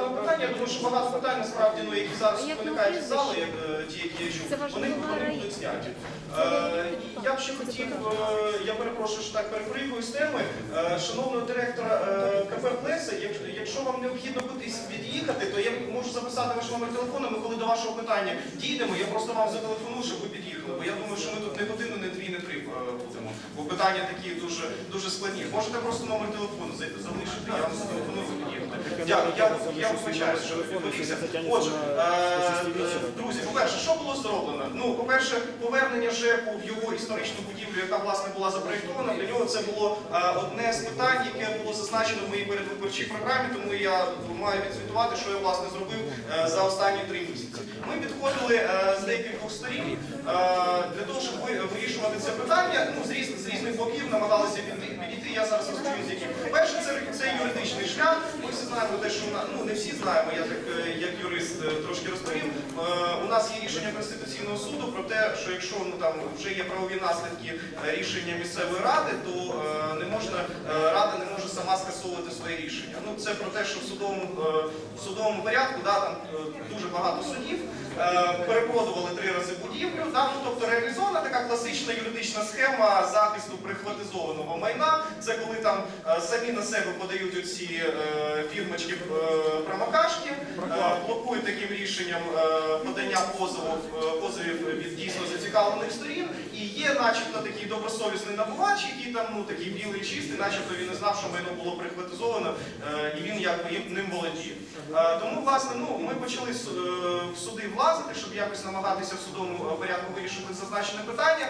даного питання, тому що багато питань насправді, ну, які зараз виникають із зали, як е, ті, які я чув, Це вони, вони будуть зняті. Е. Я б ще хотів, е, я перепрошую, що так перепригую з теми. Е, Шановного директора е, КП Плеса, як- якщо вам необхідно кудись від'їхати, то я можу записати ваш номер телефону, ми коли до вашого питання дійдемо, я просто вам зателефоную, щоб ви під'їхали. Бо я думаю, що ми тут не годину, не дві, не три е, будемо. Бо питання такі дуже, дуже складні. Можете просто номер телефону за- залишити, я вам зателефоную, ви під'їхати. Дякую, я, я вибачаюся, що відволікся. Отже, е, друзі, по-перше, що було зроблено? Ну, по-перше, повернення ЖЕКу в його історичну будівлю, яка власне була запроєктована, для нього це було е, одне з питань, яке було зазначено в моїй передвиборчій програмі, тому я маю відзвітувати, що я власне зробив е, за останні три місяці. Ми підходили з декількох сторін для того, щоб вирішувати це питання. Ну, з різних боків намагалися підійти. підійти. Я зараз розповім з яких. Перше, це, це юридичний шлях. Ми всі знаємо те, що на- ну не всі знаємо, я так е, як юрист е, трошки розповім. Е, У нас є рішення Конституційного суду про те, що якщо ну там вже є правові наслідки рішення місцевої ради, то не можна рада не може сама скасовувати своє рішення. Ну це про те, що в судовому в судовому порядку да, там дуже багато судів перепродували три рази будівлю. Да, ну, тобто реалізована така класична юридична схема захисту прихватизованого майна. Це коли там е, самі на себе подають оці е, фірмочки е, промокашки, е, блокують таким рішенням е, подання позовів, е, позовів від дійсно зацікавлених сторін. І є, начебто, такий добросовісний набувач, який там ну такий білий чистий, начебто він не знав, що майно було прихватизовано, е, і він якби ним володіє. Тому, власне, ну ми почали в суди влазити, щоб якось намагатися в судовому порядку вирішити зазначене питання.